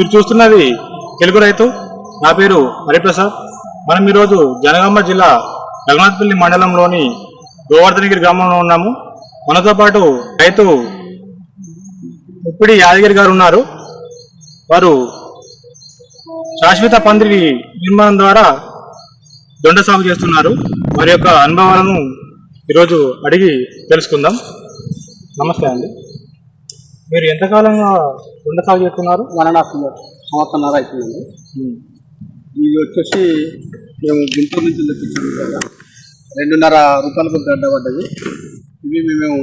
మీరు చూస్తున్నది తెలుగు రైతు. నా పేరు హరిప్రసాద్. మనం ఈరోజు జనగామ జిల్లా రఘునాథపల్లి మండలంలోని గోవర్ధనగిరి గ్రామంలో ఉన్నాము. మనతో పాటు రైతు ముప్పిడి యాదగిరి గారు ఉన్నారు. వారు శాశ్వత పందిరి నిర్మాణం ద్వారా దొండ సాగు చేస్తున్నారు. వారి యొక్క అనుభవాలను ఈరోజు అడిగి తెలుసుకుందాం. నమస్తే అండి. మీరు ఎంతకాలంగా దొండ సాగు చేస్తున్నారు వన్ అండ్ హాఫ్ ఇయర్ సంవత్సరంన్నర అవుతుందండి ఇది వచ్చేసి మేము గుంటూరు నుంచి తెప్పించాము కదా రెండున్నర రూపాయలకు గడ్డ పడ్డది. ఇవి మేము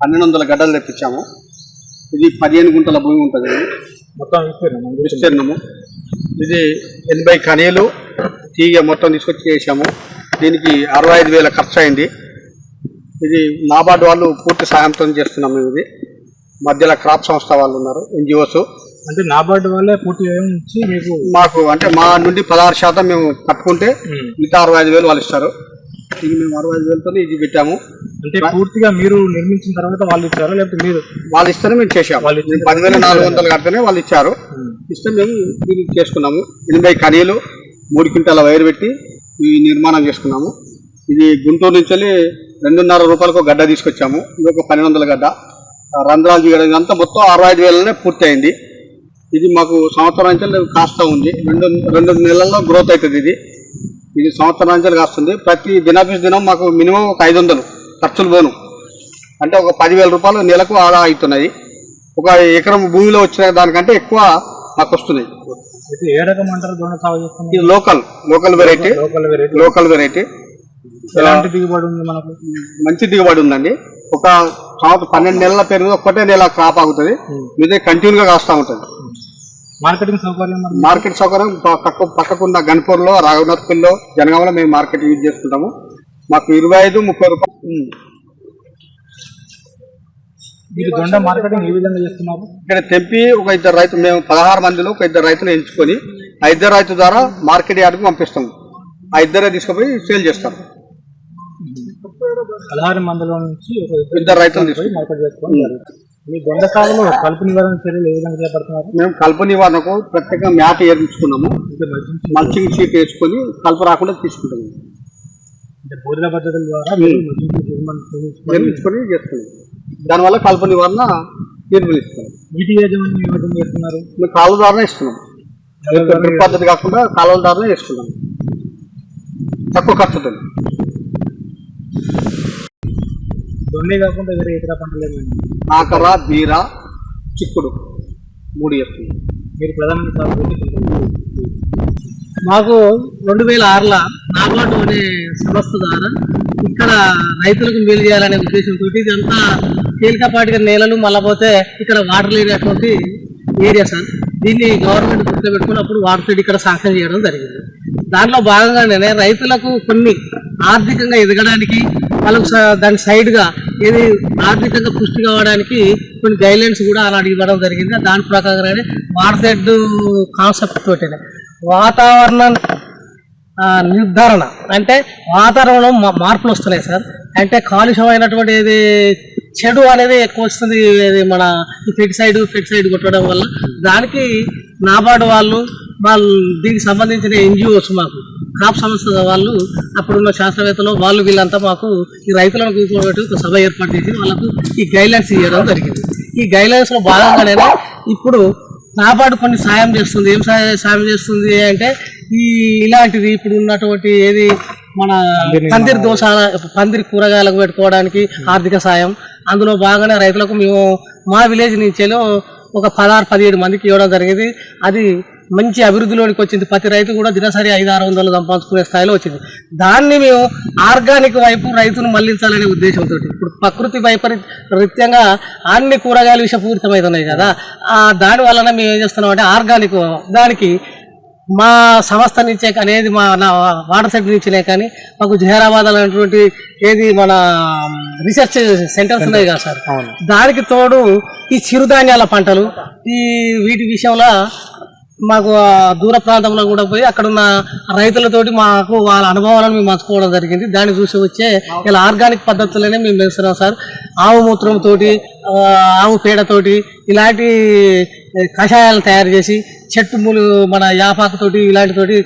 పన్నెండు వందల గడ్డలు తెప్పించాము. ఇది పదిహేను గుంటల భూమి ఉంటుంది. మొత్తం విస్తీర్ణం. విస్తీర్ణము. ఇది ఎనభై కనీలు తీగ మొత్తం తీసుకొచ్చి చేసాము దీనికి అరవై ఐదు వేల ఖర్చు అయింది. ఇది నాబార్డు వాళ్ళు పూర్తి సాయంతో చేస్తున్నాం మేము ఇది. మధ్యలో క్రాప్ సంస్థ వాళ్ళు ఉన్నారు ఎన్జిఓస్. అంటే నాబార్డు వల్లే పూర్తి ఇచ్చి మీకు మాకు అంటే మా నుండి పదహారు శాతం మేము కట్టుకుంటే మిగతా అరవై ఐదు వేలు వాళ్ళు ఇస్తారు. ఇది మేము అరవై ఐదు వేలతో ఇది పెట్టాము. అంటే పూర్తిగా మీరు నిర్మించిన తర్వాత వాళ్ళు ఇచ్చారా? లేకపోతే మీరు వాళ్ళు ఇస్తేనే మేము చేసాము వాళ్ళు పదివేల నాలుగు వందలు కడితేనే వాళ్ళు ఇచ్చారు. ఇస్తే మేము దీన్ని చేసుకున్నాము. ఎనభై కనీలు మూడు క్వింటాల వైర్ పెట్టి ఈ నిర్మాణం చేసుకున్నాము. ఇది గుంటూరు నుంచి వెళ్ళి రెండున్నర రూపాయలకు గడ్డ తీసుకొచ్చాము. ఇది ఒక పన్నెండు వందల గడ్డ. రంధ్రాలు తీయడం అంతా మొత్తం అరవై ఐదు వేలనే పూర్తి అయింది ఇది మాకు సంవత్సరం నుంచి కాస్త ఉంది. రెండు రెండు నెలల్లో గ్రోత్ అవుతుంది ఇది. ఇది సంవత్సరం నుంచి కాస్తుంది. ప్రతి దినాఫీస్ దినం మాకు మినిమం ఒక ఐదు వందలు ఖర్చులు పోను. అంటే ఒక పదివేల రూపాయలు నెలకు ఆదా అవుతున్నాయి. ఒక ఎకరం భూమిలో వచ్చిన దానికంటే ఎక్కువ మాకు వస్తున్నాయి. ఇది local local variety local variety local variety ఎలాంటి దిగుబడి ఉంది మనకు? మంచి దిగుబడి ఉందండి. ఒక సంవత్సరం పన్నెండు నెలల పెరుగు ఒక్కటే నెల క్రాప్ ఆగుతుంది. మీదే కంటిన్యూగా కాస్తూ ఉంటుంది. మార్కెటింగ్ సౌకర్యం మరి? మార్కెట్ సౌకర్యం పక్క పక్కకున్న గన్పూర్లో రాఘవనాథ్పల్లిలో జనగామలో మేము మార్కెట్ యూజ్ చేసుకుంటాము. మాకు ఇరవై ఐదు ముప్పై రూపాయలు. మీరు దొండ మార్కెటింగ్ ఏ విధంగా చేస్తున్నారు? ఇక్కడ తెంపి ఒక ఇద్దరు రైతు మేము పదహారు మందిలో ఒక ఇద్దరు రైతులు ఎంచుకొని ఆ ఇద్దరు రైతు ద్వారా మార్కెట్ యార్డ్కి పంపిస్తాము. ఆ ఇద్దరే తీసుకుపోయి సేల్ చేస్తారు. పదహారు మందిలో నుంచి ఒక ఇద్దరు రైతులు మార్కెట్ చేసుకోవాలి మీ దొండ సాగులో కలుపు నివారణ చర్యలు ఏ విధంగా చేపడుతున్నారు? మేము కలుపు నివారణకు ప్రత్యేకంగా మ్యాట్ ఏర్పించుకున్నాము. మల్చింగ్ షీట్ వేసుకొని కలుపు రాకుండా తీసుకుంటాము అంటే బోధన పద్ధతుల ద్వారా నిర్మించుకొని చేస్తున్నాం దానివల్ల కలుపు నివారణ నిర్మిస్తాం నీటి యాజమాన్యం ఏ విధంగా చేస్తున్నారు? మేము కాలువ ద్వారానే ఇస్తున్నాం పద్ధతి కాకుండా కాలువల ద్వారానే వేసుకున్నాం తక్కువ ఖర్చుతో దొండే కాకుండా వేరే ఇతర పంటలు ఏమైనా ఆకర బీర చిక్కుడు మూడు చేస్తున్నాం మీరు ప్రధానంగా మాకు రెండు వేల ఆరులో నాబార్డు అనే సంస్థ ద్వారా ఇక్కడ రైతులకు మేలు చేయాలనే ఉద్దేశంతో ఇదంతా తేలికపాటిగా నేలలు మళ్ళా పోతే ఇక్కడ వాటర్ లేనటువంటి ఏరియా సార్ దీన్ని గవర్నమెంట్ దృష్టిలో పెట్టుకుని అప్పుడు వాటర్ ఇక్కడ శాంక్షన్ చేయడం జరిగింది. దాంట్లో భాగంగానే రైతులకు కొన్ని ఆర్థికంగా ఎదగడానికి వాళ్ళకు స- దాని సైడ్గా ఏది ఆర్థికంగా పుష్టి కావడానికి కొన్ని గైడ్లైన్స్ కూడా అలాంటి ఇవ్వడం జరిగింది. దాని ప్రకారంగానే వాటర్ కాన్సెప్ట్ తోటి వాతావరణం నిర్ధారణ. అంటే వాతావరణంలో మా- మార్పులు వస్తున్నాయి సార్. అంటే కాలుష్యమైనటువంటి ఏది చెడు అనేది ఎక్కువ వస్తుంది. ఇది మన ఈ ఫెడ్ సైడ్ సైడ్ కొట్టడం వల్ల దానికి నాబార్డు వాళ్ళు వాళ్ళు దీనికి సంబంధించిన ఎన్జిఓస్ మాకు క్రాప్ సంస్థ వాళ్ళు అప్పుడున్న శాస్త్రవేత్తలు వాళ్ళు వీళ్ళంతా మాకు ఈ రైతులను కూర్చోబెట్టి ఒక సభ ఏర్పాటు చేసి వాళ్ళకు ఈ గైడ్లైన్స్ ఇవ్వడం జరిగింది. ఈ గైడ్లైన్స్లో భాగంగానే ఇప్పుడు నాబార్డు కొన్ని సాయం చేస్తుంది. ఏం సాయం చేస్తుంది అంటే ఈ ఇలాంటిది ఇప్పుడు ఉన్నటువంటి ఏది మన పందిరి దోశ పందిరి కూరగాయలకు పెట్టుకోవడానికి ఆర్థిక సాయం. అందులో భాగంగానే రైతులకు మేము మా విలేజ్ నుంచేలో ఒక పదహారు పదిహేడు మందికి ఇవ్వడం జరిగింది. అది మంచి అభివృద్ధిలోనికి వచ్చింది. ప్రతి రైతు కూడా దినసరి ఐదు ఆరు వందలు సంపాదించుకునే స్థాయిలో వచ్చింది. దాన్ని మేము ఆర్గానిక్ వైపు రైతును మళ్ళించాలనే ఉద్దేశంతో ఇప్పుడు ప్రకృతి వైపరీ రీత్యంగా అన్ని కూరగాయలు విషపూరితమవుతున్నాయి కదా. ఆ దాని వలన మేము ఏం చేస్తున్నాం అంటే ఆర్గానిక్ దానికి మా సంస్థ నుంచే కానీ ఏది మా నా వాటర్ సెట్ నుంచినే కానీ మాకు జహీరాబాద్ అనేటువంటి ఏది మన రీసెర్చ్ సెంటర్స్ ఉన్నాయి కదా సార్. దానికి తోడు ఈ చిరుధాన్యాల పంటలు ఈ వీటి విషయంలో మాకు దూర ప్రాంతంలో కూడా పోయి అక్కడ ఉన్న రైతులతోటి మాకు వాళ్ళ అనుభవాలను మేము మంచుకోవడం జరిగింది. దాన్ని చూసి వచ్చే ఇలా ఆర్గానిక్ పద్ధతులనే మేము పెంచుతున్నాం సార్. ఆవు మూత్రంతోటి ఆవు పేడతోటి ఇలాంటి కషాయాలు కషాయాలను తయారు చేసి చెట్టు మూలు మన యాపాకుతోటి ఇలాంటితోటి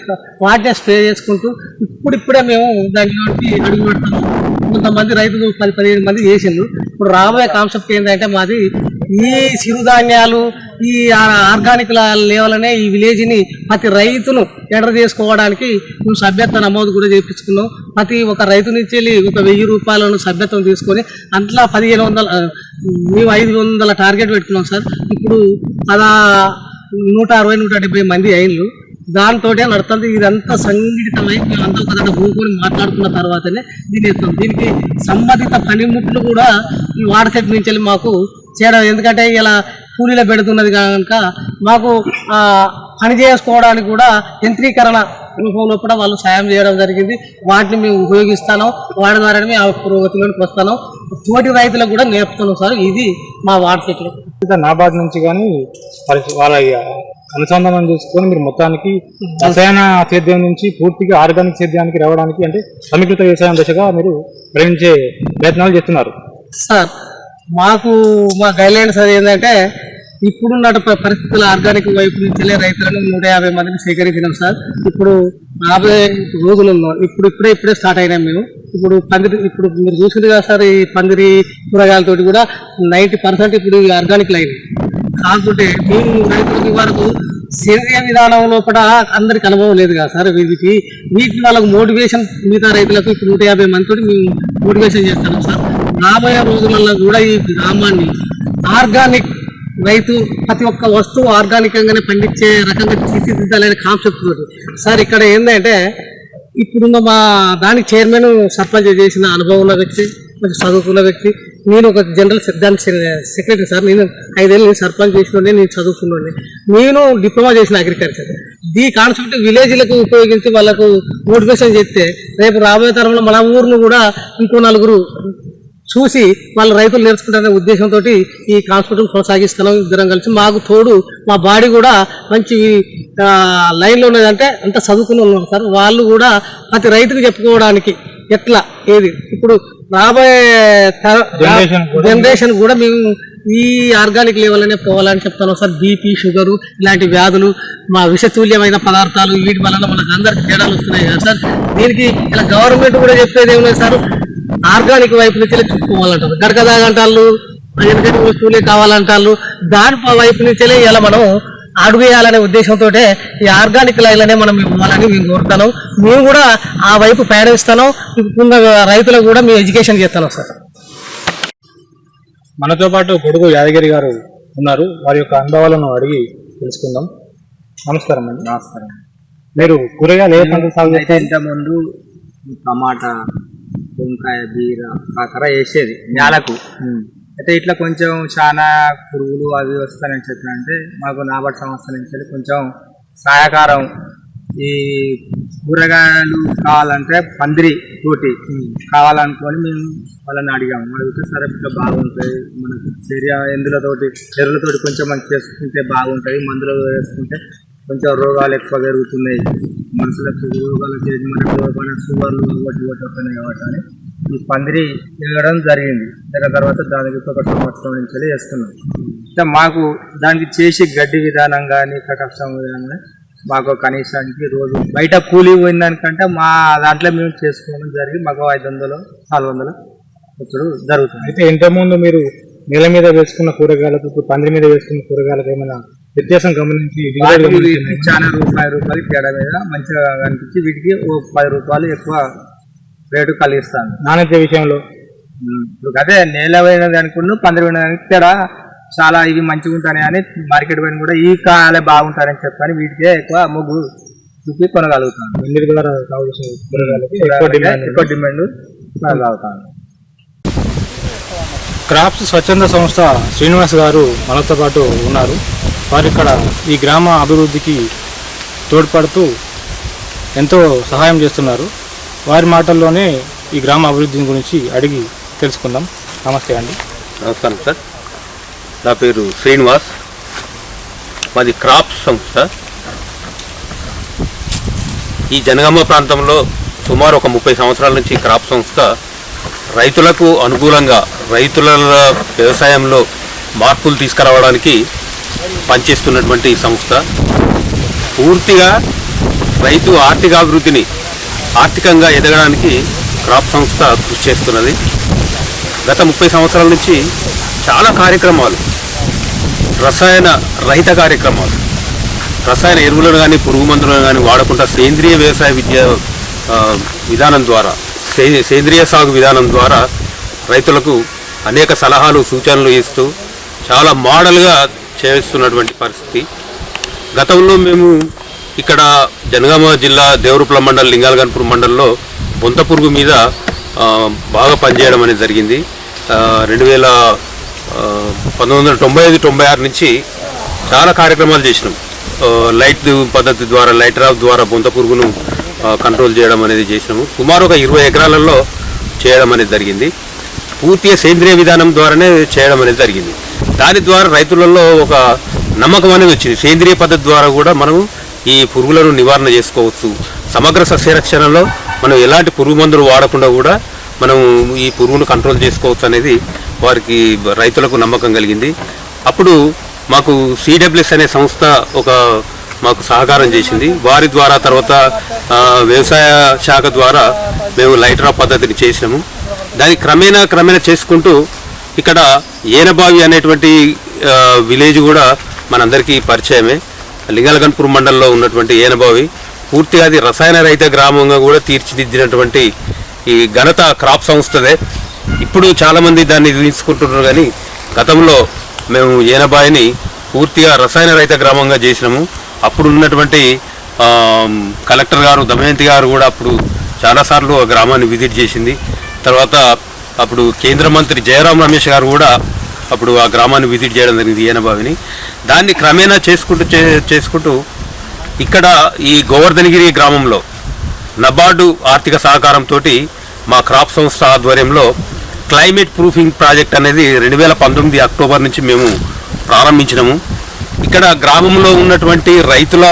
వాటినే స్ప్రే చేసుకుంటూ ఇప్పుడిప్పుడే మేము దాంట్లోకి అడుగు పెడుతున్నాం. కొంతమంది రైతులు పది పదిహేను మంది చేసిండ్రు. ఇప్పుడు రాబోయే కాన్సెప్ట్ ఏంటంటే మాది ఈ చిరుధాన్యాలు ఈ ఆర్గానిక్ లేవలనే ఈ విలేజ్ని ప్రతి రైతును ఎంటర్ చేసుకోవడానికి మేము సభ్యత్వ నమోదు కూడా చేయించుకున్నాం ప్రతి ఒక రైతు నుంచి వెళ్ళి ఒక వెయ్యి రూపాయలను సభ్యత్వం తీసుకొని అట్లా పదిహేను వందల మేము ఐదు వందల టార్గెట్ పెట్టుకున్నాం సార్. ఇప్పుడు అలా నూట అరవై నూట డెబ్బై మంది అయిన్లు. దాంతో నడుతుంది ఇదంతా సంఘటితమై మేమంతా ఒక దగ్గర కూడుకొని మాట్లాడుకున్న తర్వాతనే దీని ఎత్తాం దీనికి సంబంధిత పనిముట్లు కూడా ఈ వాటర్ సెట్ నుంచి వెళ్ళి మాకు చేయడం ఎందుకంటే ఇలా కూలీలో పెడుతున్నది కనుక మాకు పని చేసుకోవడానికి కూడా యంత్రీకరణ రూపంలో కూడా వాళ్ళు సాయం చేయడం జరిగింది. వాటిని మేము ఉపయోగిస్తాను వాటి ద్వారానే మేము పురోగతిలోకి వస్తాను తోటి రైతులకు కూడా నేర్పుతున్నాం సార్. ఇది మా వాటర్ సెట్లు. ఇంకా నాబార్డ్ నుంచి కానీ వాళ్ళ అనుసంధానం చేసుకొని మీరు మొత్తానికి రసాయన సేద్యం నుంచి పూర్తిగా ఆర్గానిక్ సేద్యానికి రావడానికి అంటే సమీకృత వ్యవసాయం దశగా మీరు ప్రయాణించే ప్రయత్నాలు చేస్తున్నారు. సార్ మాకు మా గైడ్లైన్స్ అది ఏంటంటే ఇప్పుడున్న పరిస్థితులు పరిస్థితుల ఆర్గానిక్ వైపు నుంచే రైతులను నూట యాభై మందిని సేకరించినాం సార్. ఇప్పుడు రాబోయే రోజులు ఉన్నాం ఇప్పుడు ఇప్పుడే ఇప్పుడే స్టార్ట్ అయినాం మేము. ఇప్పుడు పందిరి ఇప్పుడు మీరు చూసింది కదా సార్ ఈ పందిరి కూరగాయలతోటి కూడా నైంటీ పర్సెంట్ ఇప్పుడు ఆర్గానిక్ లైన్ కాకుంటే మేము రైతులకి వరకు సేంద్రియ విధానం లోపల అందరికి అనుభవం లేదు కదా సార్. వీటికి వీటిని వాళ్ళకు మోటివేషన్ మిగతా రైతులకు ఇప్పుడు నూట యాభై మందితో మేము మోటివేషన్ చేస్తాం సార్. రాబోయే రోజులలో కూడా ఈ గ్రామాన్ని ఆర్గానిక్ రైతు ప్రతి ఒక్క వస్తువు ఆర్గానికంగానే పండించే రకంగా తీర్చిదిద్దాలనే కాన్సెప్ట్ తోటి. సార్ ఇక్కడ ఏంటంటే ఇప్పుడున్న మా దానికి చైర్మన్ సర్పంచ్ చేసిన అనుభవం ఉన్న వ్యక్తి కొంచెం చదువుకున్న వ్యక్తి నేను ఒక జనరల్ సె- సెక్రటరీ సార్ నేను ఐదేళ్ళు నేను సర్పంచ్ చేసినోడే నేను చదువుకున్నాను నేను డిప్లొమా చేసిన అగ్రికల్చర్ ఈ కాన్సెప్ట్ విలేజ్లకు ఉపయోగించి వాళ్ళకు మోటివేషన్ చేస్తే రేపు రాబోయే తరంలో మన ఊరిని కూడా ఇంకో నలుగురు చూసి వాళ్ళ రైతులు నేర్చుకుంటారనే ఉద్దేశంతో ఈ కాన్సెప్ట్ కొనసాగిస్తున్నాం ఇద్దరం కలిసి. మాకు తోడు మా బాడీ కూడా మంచి లైన్లో ఉన్నదంటే అంత చదువుకుని ఉన్నాం సార్. వాళ్ళు కూడా ప్రతి రైతుకు చెప్పుకోవడానికి ఎట్లా ఏది? ఇప్పుడు రాబోయే జనరేషన్ కూడా మేము ఈ ఆర్గానిక్ లెవెల్ అనే పోవాలని చెప్తాను సార్. బీపీ షుగరు ఇలాంటి వ్యాధులు మా విషతుల్యమైన పదార్థాలు వీటి వలన మనకు అందరికి తేడాలు వస్తున్నాయి కదా సార్. దీనికి ఇలా గవర్నమెంట్ కూడా చెప్పేది ఏమున్నాయి సార్? ఆర్గానిక్ వైపు నుంచి చెప్పుకోవాలంటారు గడక దాగంటాళ్ళు ఎందుకంటే వస్తువులే కావాలంటాళ్ళు దాని వైపు నుంచి ఇలా మనం అడుగు వేయాలనే ఉద్దేశంతో ఈ ఆర్గానిక్ లైన్లనే మనం ఇవ్వాలని మేము కోరుతాను మేము కూడా ఆ వైపు ప్రయాణిస్తాను ఇప్పుడున్న రైతులకు కూడా మేము ఎడ్యుకేషన్ చేస్తాను సార్. మనతో పాటు కొడుకు యాదగిరి గారు ఉన్నారు. వారి యొక్క అనుభవాలను అడిగి తెలుసుకుందాం. నమస్కారం అండి. నమస్కారం. మీరు కూరగాయలు ఏ పంటలు సాగు అయితే ఇంత ముందు టమాటా వంకాయ బీర కాకర వేసేది నేలకు. అయితే ఇట్లా కొంచెం చాలా పురుగులు అవి వస్తాయని చెప్పినంటే మాకు నాబట్ సంస్థ నుంచి కొంచెం సహాయకారం ఈ కూరగాయలు కావాలంటే పందిరి తోటి కావాలనుకొని మేము వాళ్ళని అడిగాము. అడిగితే సరే ఇట్లా బాగుంటాయి మనకు చర్య ఎందులతోటి ఎరువులతోటి కొంచెం మంచి చేసుకుంటే బాగుంటాయి మందులు వేసుకుంటే కొంచెం రోగాలు ఎక్కువ పెరుగుతున్నాయి మనుషులకు రోగాలు చేసి మనకు మన షుగర్లు ఒకటి ఒకటి వస్తున్నాయి కాబట్టి ఈ పందిరి తిరగడం జరిగింది. దాని తర్వాత దానికి ఒక సంవత్సరం నుంచి వేస్తున్నాం అంటే మాకు దానికి చేసి గడ్డి విధానం కానీ కష్టం విధానం కానీ మాకు కనీసానికి రోజు బయట కూలి పోయిన దానికంటే మా దాంట్లో మేము చేసుకోవడం జరిగి మాకు ఐదు వందలు నాలుగు వందలు ఇప్పుడు జరుగుతుంది. అయితే ఇంతకుముందు మీరు నేల మీద వేసుకున్న కూరగాయలకు ఇప్పుడు పందిరి మీద వేసుకున్న కూరగాయలకు ఏమైనా వ్యత్యాసం గమనించి చాలా రూపాయి రూపాయలు తేడా మీద మంచిగా అనిపించి వీటికి ఓ పది రూపాయలు ఎక్కువ రేటు కలిగిస్తాను. నాణ్యత విషయంలో? ఇప్పుడు అదే నేల పోయినది అనుకున్న పందిరి పోయినది దానికి తేడా చాలా ఇవి మంచిగా ఉంటాయి అని మార్కెట్ పోయిన కూడా ఈ కాలే బాగుంటారని చెప్పని వీటికే ఎక్కువ మొగ్గు చూపి కొనగలుగుతాను. పందిరి ద్వారా. ఎక్కువ డిమాండ్ కొనగలుగుతాను. క్రాప్స్ స్వచ్ఛంద సంస్థ శ్రీనివాస్ గారు మనతో పాటు ఉన్నారు. వారు ఇక్కడ ఈ గ్రామ అభివృద్ధికి తోడ్పడుతూ ఎంతో సహాయం చేస్తున్నారు. వారి మాటల్లోనే ఈ గ్రామ అభివృద్ధిని గురించి అడిగి తెలుసుకుందాం. నమస్తే అండి. నమస్కారం సార్. నా పేరు శ్రీనివాస్. మాది క్రాప్ సంస్థ. ఈ జనగామ ప్రాంతంలో సుమారు ఒక ముప్పై సంవత్సరాల నుంచి క్రాప్ సంస్థ రైతులకు అనుకూలంగా రైతుల వ్యవసాయంలో మార్పులు తీసుకురావడానికి పనిచేస్తున్నటువంటి సంస్థ పూర్తిగా రైతు ఆర్థికాభివృద్ధిని ఆర్థికంగా ఎదగడానికి క్రాప్ సంస్థ కృషి చేస్తున్నది. గత ముప్పై సంవత్సరాల నుంచి చాలా కార్యక్రమాలు రసాయన రహిత కార్యక్రమాలు రసాయన ఎరువులను కానీ పురుగు మందులను కానీ వాడకుండా సేంద్రియ వ్యవసాయ విద్య విధానం ద్వారా సేంద్రియ సాగు విధానం ద్వారా రైతులకు అనేక సలహాలు సూచనలు ఇస్తూ చాలా మోడల్గా చేస్తున్నటువంటి పరిస్థితి. గతంలో మేము ఇక్కడ జనగామ జిల్లా దేవరుప్ల మండలం లింగాలగన్పూర్ మండలంలో బొంత పురుగు మీద బాగా పనిచేయడం అనేది జరిగింది. రెండు వేల పంతొమ్మిది వందల తొంభై ఐదు తొంభై ఆరు నుంచి చాలా కార్యక్రమాలు చేసినాం. లైట్ పద్ధతి ద్వారా లైట్ రాఫ్ ద్వారా బొంత పురుగును కంట్రోల్ చేయడం అనేది చేసినాము. సుమారు ఒక ఇరవై ఎకరాలలో చేయడం అనేది జరిగింది. పూర్తిగా సేంద్రియ విధానం ద్వారానే చేయడం అనేది జరిగింది. దాని ద్వారా రైతులలో ఒక నమ్మకం అనేది వచ్చింది. సేంద్రియ పద్ధతి ద్వారా కూడా మనం ఈ పురుగులను నివారణ చేసుకోవచ్చు. సమగ్ర సస్యరక్షణలో మనం ఎలాంటి పురుగు మందులు వాడకుండా కూడా మనం ఈ పురుగును కంట్రోల్ చేసుకోవచ్చు అనేది వారికి రైతులకు నమ్మకం కలిగింది. అప్పుడు మాకు సిడబ్ల్యూఎస్ అనే సంస్థ ఒక మాకు సహకారం చేసింది. వారి ద్వారా తర్వాత వ్యవసాయ శాఖ ద్వారా మేము లైట్రా పద్ధతిని చేసినాము. దాన్ని క్రమేణా క్రమేణా చేసుకుంటూ ఇక్కడ ఏనబావి అనేటువంటి విలేజ్ కూడా మనందరికీ పరిచయమే. లింగాలగన్పూర్ మండలంలో ఉన్నటువంటి ఏనబావి పూర్తిగా అది రసాయన రహిత గ్రామంగా కూడా తీర్చిదిద్దినటువంటి ఈ ఘనత క్రాప్ సంస్థదే. ఇప్పుడు చాలామంది దాన్ని తీసుకుంటున్నారు కానీ గతంలో మేము ఏనబాయిని పూర్తిగా రసాయన రహిత గ్రామంగా చేసినాము. అప్పుడు ఉన్నటువంటి కలెక్టర్ గారు దమయంతి గారు కూడా అప్పుడు చాలాసార్లు ఆ గ్రామాన్ని విజిట్ చేసింది. తర్వాత అప్పుడు కేంద్ర మంత్రి జయరాం రమేష్ గారు కూడా అప్పుడు ఆ గ్రామాన్ని విజిట్ చేయడం జరిగింది ఈయనబావిని దాన్ని క్రమేణా చేసుకుంటూ చే- చేసుకుంటూ ఇక్కడ ఈ గోవర్ధనగిరి గ్రామంలో నబార్డు ఆర్థిక సహకారంతో మా క్రాప్ సంస్థ ఆధ్వర్యంలో క్లైమేట్ ప్రూఫింగ్ ప్రాజెక్ట్ అనేది రెండు వేల పంతొమ్మిది అక్టోబర్ నుంచి మేము ప్రారంభించినాము. ఇక్కడ గ్రామంలో ఉన్నటువంటి రైతుల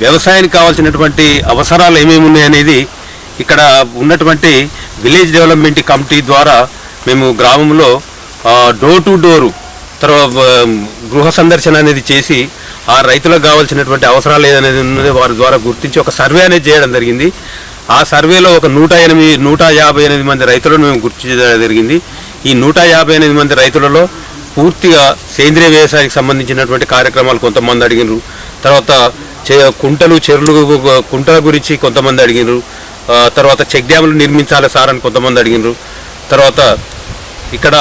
వ్యవసాయానికి కావాల్సినటువంటి అవసరాలు ఏమేమి ఉన్నాయనేది ఇక్కడ ఉన్నటువంటి విలేజ్ డెవలప్మెంట్ కమిటీ ద్వారా మేము గ్రామంలో డోర్ టు డోరు తర్వాత గృహ సందర్శన అనేది చేసి ఆ రైతులకు కావాల్సినటువంటి అవసరాలు ఏదనేది ఉన్నది వారి ద్వారా గుర్తించి ఒక సర్వే అనేది చేయడం జరిగింది. ఆ సర్వేలో ఒక నూట ఎనిమిది నూట యాభై ఎనిమిది మంది రైతులను మేము గుర్తించడం జరిగింది. ఈ నూట యాభై ఎనిమిది మంది రైతులలో పూర్తిగా సేంద్రియ వ్యవసాయానికి సంబంధించినటువంటి కార్యక్రమాలు కొంతమంది అడిగినారు. తర్వాత చే- కుంటలు చెరువులు కుంటల గురించి కొంతమంది అడిగినారు. తర్వాత చెక్ డ్యాములు నిర్మించాలి సార్ అని కొంతమంది అడిగినారు. తర్వాత ఇక్కడ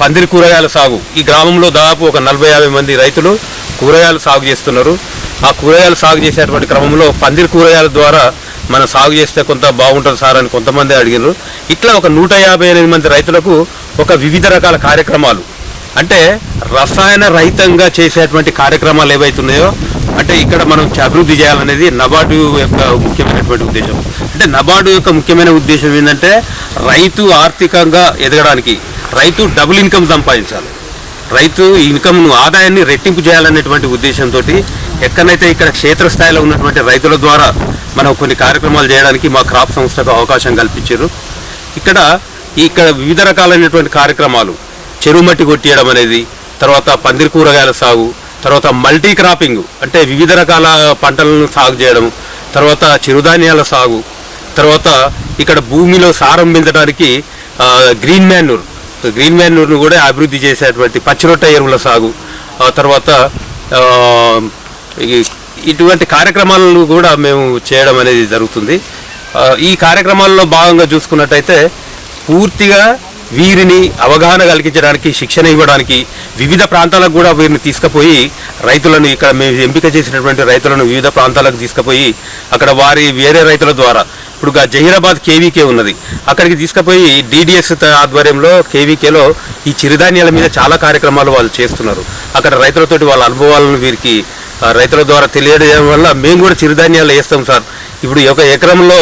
పందిరి కూరగాయల సాగు. ఈ గ్రామంలో దాదాపు ఒక నలభై యాభై మంది రైతులు కూరగాయలు సాగు చేస్తున్నారు. ఆ కూరగాయలు సాగు చేసేటువంటి క్రమంలో పందిరి కూరగాయల ద్వారా మనం సాగు చేస్తే కొంత బాగుంటుంది సార్ అని కొంతమంది అడిగినారు. ఇట్లా ఒక నూట యాభై ఎనిమిది మంది రైతులకు ఒక వివిధ రకాల కార్యక్రమాలు అంటే రసాయన రహితంగా చేసేటువంటి కార్యక్రమాలు ఏవైతున్నాయో అంటే ఇక్కడ మనం అభివృద్ధి చేయాలనేది నబార్డు యొక్క ముఖ్యమైనటువంటి ఉద్దేశం. అంటే నబార్డు యొక్క ముఖ్యమైన ఉద్దేశం ఏంటంటే రైతు ఆర్థికంగా ఎదగడానికి రైతు డబుల్ ఇన్కమ్ సంపాదించాలి. రైతు ఇన్కమ్ను ఆదాయాన్ని రెట్టింపు చేయాలనేటువంటి ఉద్దేశంతో ఎక్కడైతే ఇక్కడ క్షేత్రస్థాయిలో ఉన్నటువంటి రైతుల ద్వారా మనం కొన్ని కార్యక్రమాలు చేయడానికి మా క్రాప్ సంస్థకు అవకాశం కల్పించారు. ఇక్కడ ఇక్కడ వివిధ రకాలైనటువంటి కార్యక్రమాలు చెరువు మట్టి కొట్టియడం అనేది తర్వాత పందిరి కూరగాయల సాగు తర్వాత మల్టీ క్రాపింగ్ అంటే వివిధ రకాల పంటలను సాగు చేయడం తర్వాత చిరుధాన్యాల సాగు తర్వాత ఇక్కడ భూమిలో సారం పెంచడానికి గ్రీన్ మ్యాన్యూర్ గ్రీన్ మ్యాన్యూర్ను కూడా అభివృద్ధి చేసేటువంటి పచ్చిరొట్ట ఎరువుల సాగు తర్వాత ఇటువంటి కార్యక్రమాలను కూడా మేము చేయడం అనేది జరుగుతుంది. ఈ కార్యక్రమాల్లో భాగంగా చూసుకున్నట్టయితే పూర్తిగా వీరిని అవగాహన కలిగించడానికి శిక్షణ ఇవ్వడానికి వివిధ ప్రాంతాలకు కూడా వీరిని తీసుకుపోయి రైతులను ఇక్కడ మేము ఎంపిక చేసినటువంటి రైతులను వివిధ ప్రాంతాలకు తీసుకుపోయి అక్కడ వారి వేరే రైతుల ద్వారా ఇప్పుడు జహీరాబాద్ కేవీకే ఉన్నది. అక్కడికి తీసుకుపోయి డిడిఎస్ ఆధ్వర్యంలో కేవీకేలో ఈ చిరుధాన్యాల మీద చాలా కార్యక్రమాలు వాళ్ళు చేస్తున్నారు. అక్కడ రైతులతోటి వాళ్ళ అనుభవాలను వీరికి రైతుల ద్వారా తెలియజేయడం వల్ల మేము కూడా చిరుధాన్యాలు వేస్తాం సార్. ఇప్పుడు ఒక ఎకరంలో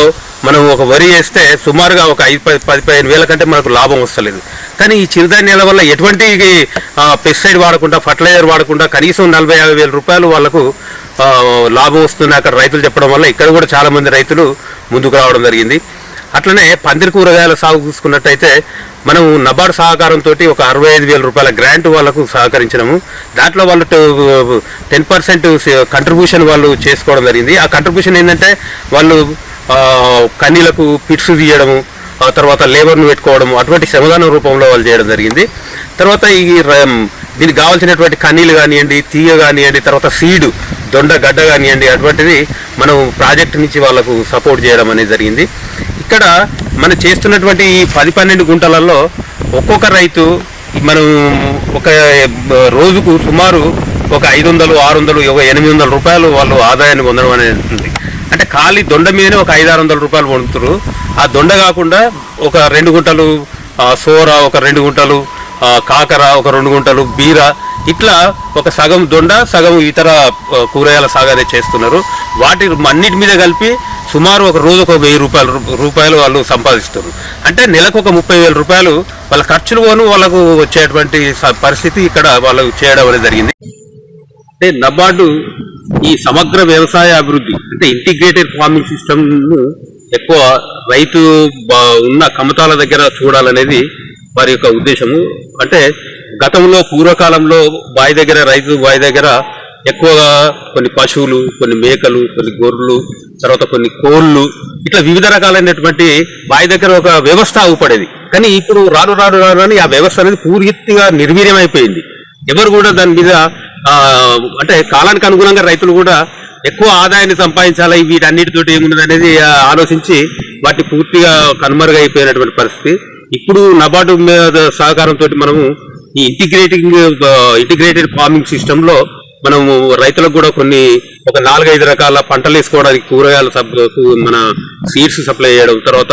మనం ఒక వరి వేస్తే సుమారుగా ఒక ఐదు పది పది పదిహేను వేల కంటే మనకు లాభం వస్తలేదు. కానీ ఈ చిరుధాన్యాల వల్ల ఎటువంటి పెస్టిసైడ్ వాడకుండా ఫర్టిలైజర్ వాడకుండా కనీసం నలభై యాభై వేల రూపాయలు వాళ్ళకు లాభం వస్తుంది అక్కడ రైతులు చెప్పడం వల్ల ఇక్కడ కూడా చాలామంది రైతులు ముందుకు రావడం జరిగింది. అట్లనే పందిరి కూరగాయల సాగు చూసుకున్నట్టయితే మనం నబార్డు సహకారంతో ఒక అరవై ఐదు వేల రూపాయల గ్రాంట్ వాళ్ళకు సహకరించినాము. దాంట్లో వాళ్ళు టెన్ పర్సెంట్ కంట్రిబ్యూషన్ వాళ్ళు చేసుకోవడం జరిగింది. ఆ కంట్రిబ్యూషన్ ఏంటంటే వాళ్ళు కన్నీలకు పిట్స్ తీయడము ఆ తర్వాత లేబర్ను పెట్టుకోవడం అటువంటి శ్రమదానం రూపంలో వాళ్ళు చేయడం జరిగింది. తర్వాత ఈ దీనికి కావాల్సినటువంటి కన్నీలు కానివ్వండి తీగ కానివ్వండి తర్వాత సీడు దొండ గడ్డ కానివ్వండి అటువంటిది మనం ప్రాజెక్ట్ నుంచి వాళ్ళకు సపోర్ట్ చేయడం అనేది జరిగింది. ఇక్కడ మనం చేస్తున్నటువంటి ఈ పది పన్నెండు గుంటలలో ఒక్కొక్క రైతు మనం ఒక రోజుకు సుమారు ఒక ఐదు వందలు ఆరు వందలు ఒక ఎనిమిది వందల రూపాయలు వాళ్ళు ఆదాయాన్ని పొందడం అనేది. ఉంటుంది అంటే ఖాళీ దొండ మీదనే ఒక ఐదు ఆరు వందల రూపాయలు పొందుతారు. ఆ దొండ కాకుండా ఒక రెండు గుంటలు సోర ఒక రెండు గుంటలు కాకర ఒక రెండు గుంటలు బీర ఇట్లా ఒక సగం దొండ సగం ఇతర కూరగాయల సాగు అనేది చేస్తున్నారు. వాటి అన్నిటి మీద కలిపి సుమారు ఒక రోజు ఒక వెయ్యి రూపాయలు రూపాయలు వాళ్ళు సంపాదిస్తారు. అంటే నెలకు ఒక ముప్పై వేల రూపాయలు వాళ్ళ ఖర్చులు పోను వాళ్ళకు వచ్చేటువంటి పరిస్థితి ఇక్కడ వాళ్ళు చేయడం అనేది జరిగింది. అంటే నబార్డు ఈ సమగ్ర వ్యవసాయ అభివృద్ధి అంటే ఇంటిగ్రేటెడ్ ఫార్మింగ్ సిస్టమ్ను ఎక్కువ రైతు ఉన్న కమతాల దగ్గర చూడాలనేది వారి యొక్క ఉద్దేశము. అంటే గతంలో పూర్వకాలంలో బావి దగ్గర రైతు బావి దగ్గర ఎక్కువగా కొన్ని పశువులు కొన్ని మేకలు కొన్ని గొర్రెలు తర్వాత కొన్ని కోళ్ళు ఇట్లా వివిధ రకాలైనటువంటి బావి దగ్గర ఒక వ్యవస్థ అవుపడేది కానీ ఇప్పుడు రాను రాను రాను ఆ వ్యవస్థ అనేది పూర్తిగా నిర్వీర్యమైపోయింది. ఎవరు కూడా దాని మీద అంటే కాలానికి అనుగుణంగా రైతులు కూడా ఎక్కువ ఆదాయాన్ని సంపాదించాలి వీటన్నిటితోటి ఏమున్నది అనేది ఆలోచించి వాటిని పూర్తిగా కనుమరుగైపోయినటువంటి పరిస్థితి. ఇప్పుడు నబార్డు మీద సహకారంతో మనము ఈ ఇంటిగ్రేటింగ్ ఇంటిగ్రేటెడ్ ఫార్మింగ్ సిస్టంలో మనము రైతులకు కూడా కొన్ని ఒక నాలుగైదు రకాల పంటలు వేసుకోవడానికి కూరగాయల సప్ మన సీడ్స్ సప్లై చేయడం తర్వాత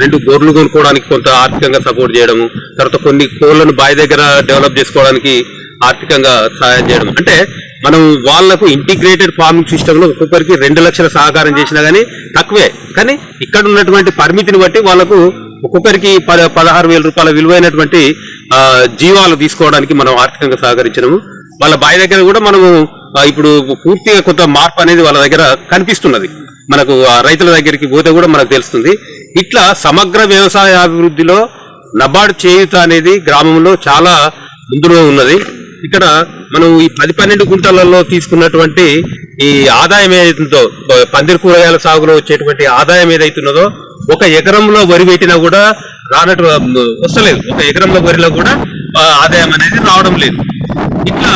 రెండు గొర్రెలు కొనుక్కోవడానికి కొంత ఆర్థికంగా సపోర్ట్ చేయడము తర్వాత కొన్ని కోళ్ళను బావి దగ్గర డెవలప్ చేసుకోవడానికి ఆర్థికంగా సహాయం చేయడం. అంటే మనం వాళ్ళకు ఇంటిగ్రేటెడ్ ఫార్మింగ్ సిస్టంలో ఒక్కొక్కరికి రెండు లక్షల సహకారం చేసినా కానీ తక్కువే. కానీ ఇక్కడ ఉన్నటువంటి పరిమితిని బట్టి వాళ్ళకు ఒక్కొక్కరికి పద పదహారు వేల రూపాయల విలువైనటువంటి జీవాలు తీసుకోవడానికి మనం ఆర్థికంగా సహకరించినాము. వాళ్ళ బావి దగ్గర కూడా మనము ఇప్పుడు పూర్తిగా కొంత మార్పు అనేది వాళ్ళ దగ్గర కనిపిస్తున్నది. మనకు ఆ రైతుల దగ్గరికి పోతే కూడా మనకు తెలుస్తుంది. ఇట్లా సమగ్ర వ్యవసాయ అభివృద్ధిలో నబార్డు చేయుత అనేది గ్రామంలో చాలా ముందులో ఉన్నది. ఇక్కడ మనం ఈ పది పన్నెండు గుంటలలో తీసుకున్నటువంటి ఈ ఆదాయం ఏదైతుందో పందిరి కూరగాయల సాగులో వచ్చేటువంటి ఆదాయం ఏదైతున్నదో ఒక ఎకరంలో వరి పెట్టినా కూడా రానట్టు వస్తలేదు. ఒక ఎకరంలో వరిలో కూడా ఆదాయం అనేది రావడం లేదు. ఇట్లా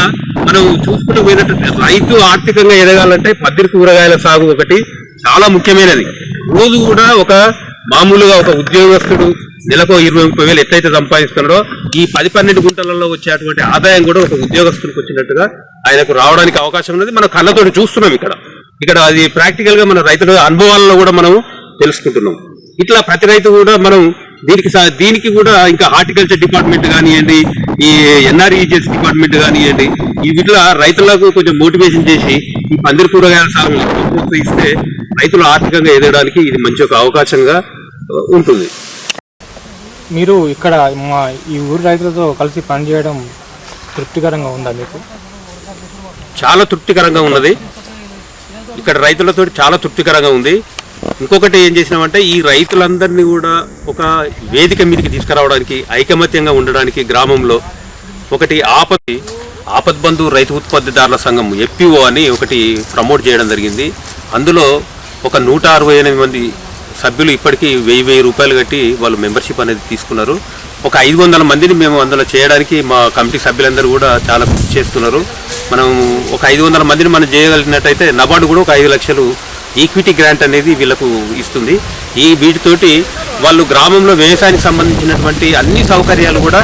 మనం చూసుకుంటూ పోయినట్టు రైతు ఆర్థికంగా ఎదగాలంటే పద్దరి కూరగాయల సాగు ఒకటి చాలా ముఖ్యమైనది. రోజు కూడా ఒక మామూలుగా ఒక ఉద్యోగస్తుడు నెలకు ఇరవై ముప్పై వేలు ఎట్లయితే సంపాదిస్తున్నాడో ఈ పది పన్నెండు గుంటలలో వచ్చేటువంటి ఆదాయం కూడా ఒక ఉద్యోగస్తుడికి వచ్చినట్టుగా ఆయనకు రావడానికి అవకాశం ఉన్నది. మనం కళ్ళతో చూస్తున్నాం ఇక్కడ. ఇక్కడ అది ప్రాక్టికల్గా మన రైతుల అనుభవాలలో కూడా మనం తెలుసుకుంటున్నాం. ఇట్లా ప్రతి రైతు కూడా మనం దీనికి దీనికి కూడా ఇంకా హార్టికల్చర్ డిపార్ట్మెంట్ కానివ్వండి ఈ ఎన్ఆర్ఈజిఎస్ డిపార్ట్మెంట్ కానివ్వండి వీటిలో రైతులకు కొంచెం మోటివేషన్ చేసి ఈ పందిరి కూరగాయల సాగు ప్రోత్సహిస్తే రైతులు ఆర్థికంగా ఎదగడానికి ఇది మంచి ఒక అవకాశంగా ఉంటుంది. మీరు ఇక్కడ మా ఈ ఊరు రైతులతో కలిసి పనిచేయడం తృప్తికరంగా ఉందా మీకు? చాలా తృప్తికరంగా ఉన్నది. ఇక్కడ రైతులతో చాలా తృప్తికరంగా ఉంది. ఇంకొకటి ఏం చేసినామంటే ఈ రైతులందరినీ కూడా ఒక వేదిక మీదకి తీసుకురావడానికి ఐకమత్యంగా ఉండడానికి గ్రామంలో ఒకటి ఆపత్తి ఆపద్ బంధు రైతు ఉత్పత్తిదారుల సంఘం ఎఫ్పిఓ అని ఒకటి ప్రమోట్ చేయడం జరిగింది. అందులో ఒక నూట అరవై ఎనిమిది మంది సభ్యులు ఇప్పటికీ వెయ్యి వెయ్యి రూపాయలు కట్టి వాళ్ళు మెంబర్షిప్ అనేది తీసుకున్నారు. ఒక ఐదు వందల మందిని మేము అందులో చేయడానికి మా కమిటీ సభ్యులందరూ కూడా చాలా కృషి చేస్తున్నారు. మనం ఒక ఐదు వందల మందిని మనం చేయగలిగినట్టయితే నబార్డు కూడా ఒక ఐదు లక్షలు ఈక్విటీ గ్రాంట్ అనేది వీళ్ళకు ఇస్తుంది. ఈ వీటితోటి వాళ్ళు గ్రామంలో వ్యవసాయానికి సంబంధించినటువంటి అన్ని సౌకర్యాలు కూడా